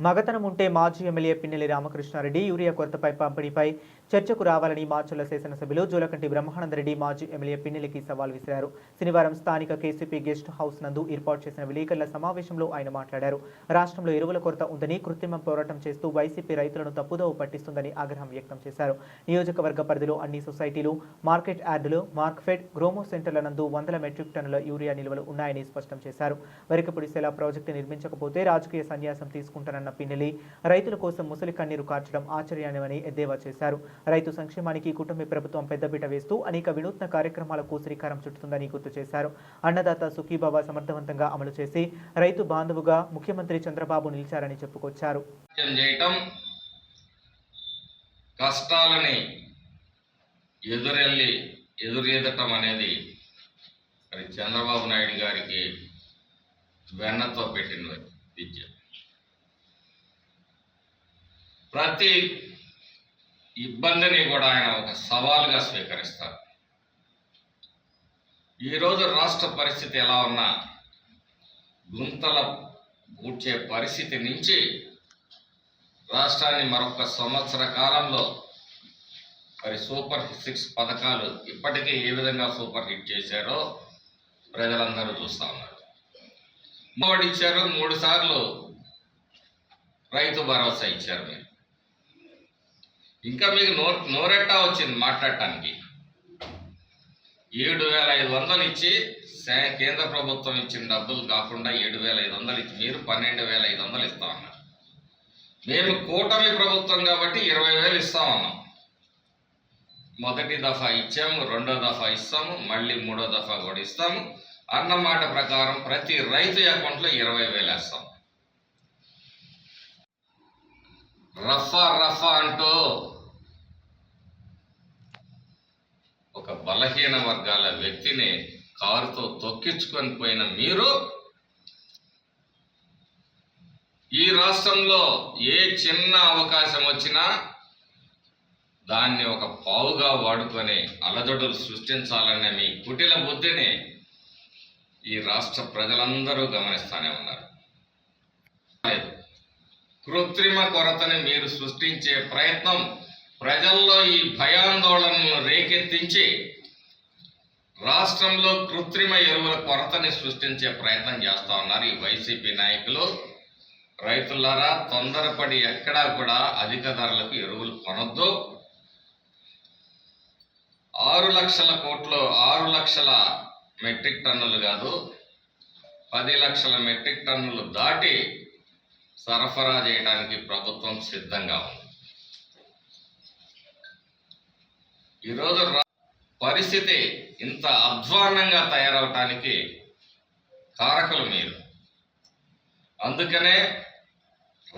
మగతనం ఉంటే మాజీ ఎమ్మెల్యే పిన్నెల్లి రామకృష్ణారెడ్డి యూరియా కొరతపై పంపిణీపై చర్చకు రావాలని మాచర్ల శాసనసభ్యులు జూలకంటి బ్రహ్మానందరెడ్డి మాజీ ఎమ్మెల్యే పిన్నెలకి సవాల్ విసిరారు. శనివారం స్థానిక కేసీపీ గెస్ట్ హౌస్ నందు ఏర్పాటు చేసిన విలేకరుల సమావేశంలో ఆయన మాట్లాడారు. రాష్ట్రంలో ఎరువుల కొరత ఉందని కృత్రిమ పోరాటం చేస్తూ వైసీపీ రైతులను తప్పుదోవ పట్టిస్తుందని ఆగ్రహం వ్యక్తం చేశారు. నియోజకవర్గ పరిధిలో అన్ని సొసైటీలు మార్కెట్ యార్డులు మార్క్ఫెడ్ గ్రోమో సెంటర్ల నందు వందల మెట్రిక్ టన్నుల యూరియా నిల్వలు ఉన్నాయని స్పష్టం చేశారు. వరికపుడిసేలా ప్రాజెక్టు నిర్మించకపోతే రాజకీయ సన్యాసం తీసుకుంటానన్న పిన్నెలి రైతుల కోసం ముసలి కన్నీరు కార్చడం ఆశ్చర్యానివని ఎద్దేవా చేశారు. రైతు సంక్షేమానికి కుటుంబ ప్రభుత్వం పెద్దపీట వేస్తూ అనేక వినూత్న కార్యక్రమాలకు శ్రీకారం చుట్టుతుందని గుర్తు చేశారు. అన్నదాత సుఖీబాబా సమర్థవంతంగా అమలు చేసి రైతు బాంధవుగా ముఖ్యమంత్రి చంద్రబాబు నిలిచారని చెప్పుకొచ్చారు. కష్టాలని ఎదురెళ్ళి ఎదురెదటం అనేది మరి చంద్రబాబు నాయుడు గారికి వెన్నతో పెట్టిన విద్య. ప్రతి ఇబ్బందిని కూడా ఆయన ఒక సవాల్గా స్వీకరిస్తారు. ఈరోజు రాష్ట్ర పరిస్థితి ఎలా ఉన్నా గుంతల పూడ్చే పరిస్థితి నుంచి రాష్ట్రాన్ని మరొక సంవత్సర కాలంలో మరి సూపర్ సిక్స్ పథకాలు ఇప్పటికే ఏ విధంగా సూపర్ హిట్ చేశారో ప్రజలందరూ చూస్తూ ఉన్నారు. మూడు ఇచ్చారు మూడు సార్లు రైతు భరోసా ఇచ్చారు మీరు. ఇంకా మీకు నో నోరెట్టా వచ్చింది మాట్లాడటానికి. ఏడు వేల ఐదు వందలు ఇచ్చి సే- కేంద్ర ప్రభుత్వం ఇచ్చిన డబ్బులు కాకుండా ఏడు వేల ఐదు వందలు ఇచ్చి మీరు పన్నెండు వేల ఐదు వందలు ఇస్తామన్నారు మేము కూటమి ప్రభుత్వం కాబట్టి ఇరవై వేలు ఇస్తామన్నాం మొదటి దఫా ఇచ్చాము రెండో దఫా ఇస్తాము మళ్ళీ మూడో దఫా కూడా ఇస్తాము. అన్న మాట ప్రకారం ప్రతి రైతు అకౌంట్లో ఇరవై వేలు వేస్తాం. రఫా రఫా అంటూ ఒక బలహీన వర్గాల వ్యక్తిని కారుతో తొక్కించుకొని పోయిన మీరు ఈ రాష్ట్రంలో ఏ చిన్న అవకాశం వచ్చినా దాన్ని ఒక పావుగా వాడుకొని అలజడులు సృష్టించాలనే మీ కుటిల బుద్ధిని ఈ రాష్ట్ర ప్రజలందరూ గమనిస్తానే ఉన్నారు లేదు. కృత్రిమ కొరతని మీరు సృష్టించే ప్రయత్నం ప్రజల్లో ఈ భయాందోళనను రేకెత్తించి రాష్ట్రంలో కృత్రిమ ఎరువుల కొరతని సృష్టించే ప్రయత్నం చేస్తా ఉన్నారు ఈ వైసీపీ నాయకులు. రైతులారా తొందరపడి ఎక్కడా కూడా అధిక ధరలకు ఎరువులు కొనొద్దు. ఆరు లక్షల కోట్లు ఆరు లక్షల మెట్రిక్ టన్నులు కాదు పది లక్షల మెట్రిక్ టన్నులు దాటి సరఫరా చేయడానికి ప్రభుత్వం సిద్ధంగా ఉంది. ఈరోజు పరిస్థితి ఇంత అధ్వాన్నంగా తయారవటానికి కారకులు మీరు. అందుకనే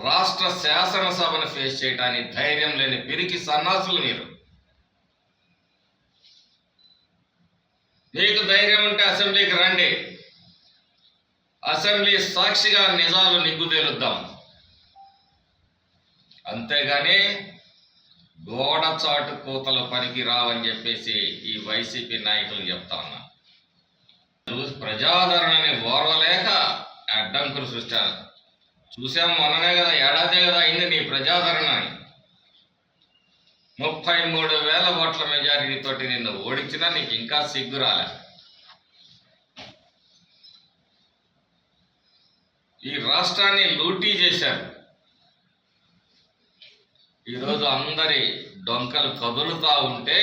రాష్ట్ర శాసనసభను ఫేస్ చేయడానికి ధైర్యం లేని పిరికి సన్నాసులు మీరు. మీకు ధైర్యం ఉంటే అసెంబ్లీకి రండి. అసెంబ్లీ సాక్షిగా నిజాలు నిగ్గుదేలుద్దాం. అంతేగాని గోడ చాటు కూతల పనికి రావని చెప్పేసి ఈ వైసీపీ నాయకులు చెప్తా ఉన్నారు. ప్రజాదరణని ఓర్వలేక అడ్డంకులు సృష్టారు. చూసాం మొన్ననే కదా ఏడాదే కదా అయింది నీ ప్రజాదరణ ముప్పై మూడు వేల ఓట్ల మెజారిటీతోటి నిన్ను ఓడించినా నీకు ఇంకా సిగ్గు రాలే. ఈ రాష్ట్రాన్ని లూటీ చేశారు. ఈరోజు అందరి డొంకలు కదులుతా ఉంటే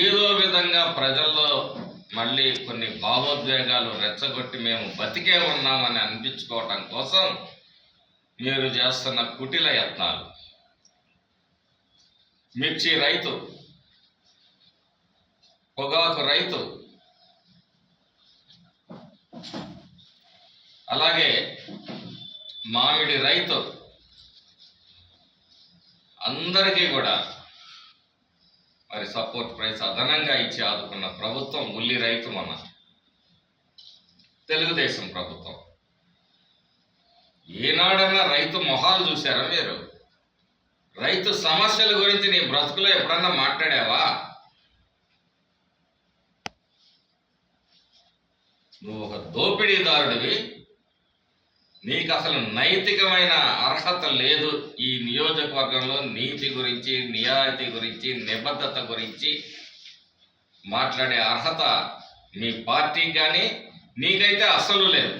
ఏదో విధంగా ప్రజల్లో మళ్ళీ కొన్ని భావోద్వేగాలు రెచ్చగొట్టి మేము బతికే ఉన్నామని అనిపించుకోవటం కోసం మీరు చేస్తున్న కుటిల యత్నాలు. మిర్చి రైతు పొగాకు రైతు అలాగే మామిడి రైతు. అందరికీ కూడా మరి సపోర్ట్ ప్రైస్ అదనంగా ఇచ్చి ఆదుకున్న ప్రభుత్వం ఉల్లి రైతు మన. తెలుగుదేశం ప్రభుత్వం. ఏనాడన్నా రైతు మొహాలు చూశారా మీరు? రైతు సమస్యల గురించి నీ బ్రతుకులో ఎప్పుడన్నా మాట్లాడావా? నువ్వు ఒక దోపిడీదారుడివి. నీకు అసలు నైతికమైన అర్హత లేదు ఈ నియోజకవర్గంలో నీతి గురించి నియాయితీ గురించి నిబద్ధత గురించి మాట్లాడే అర్హత మీ పార్టీకి కానీ నీకైతే అస్సలు లేదు.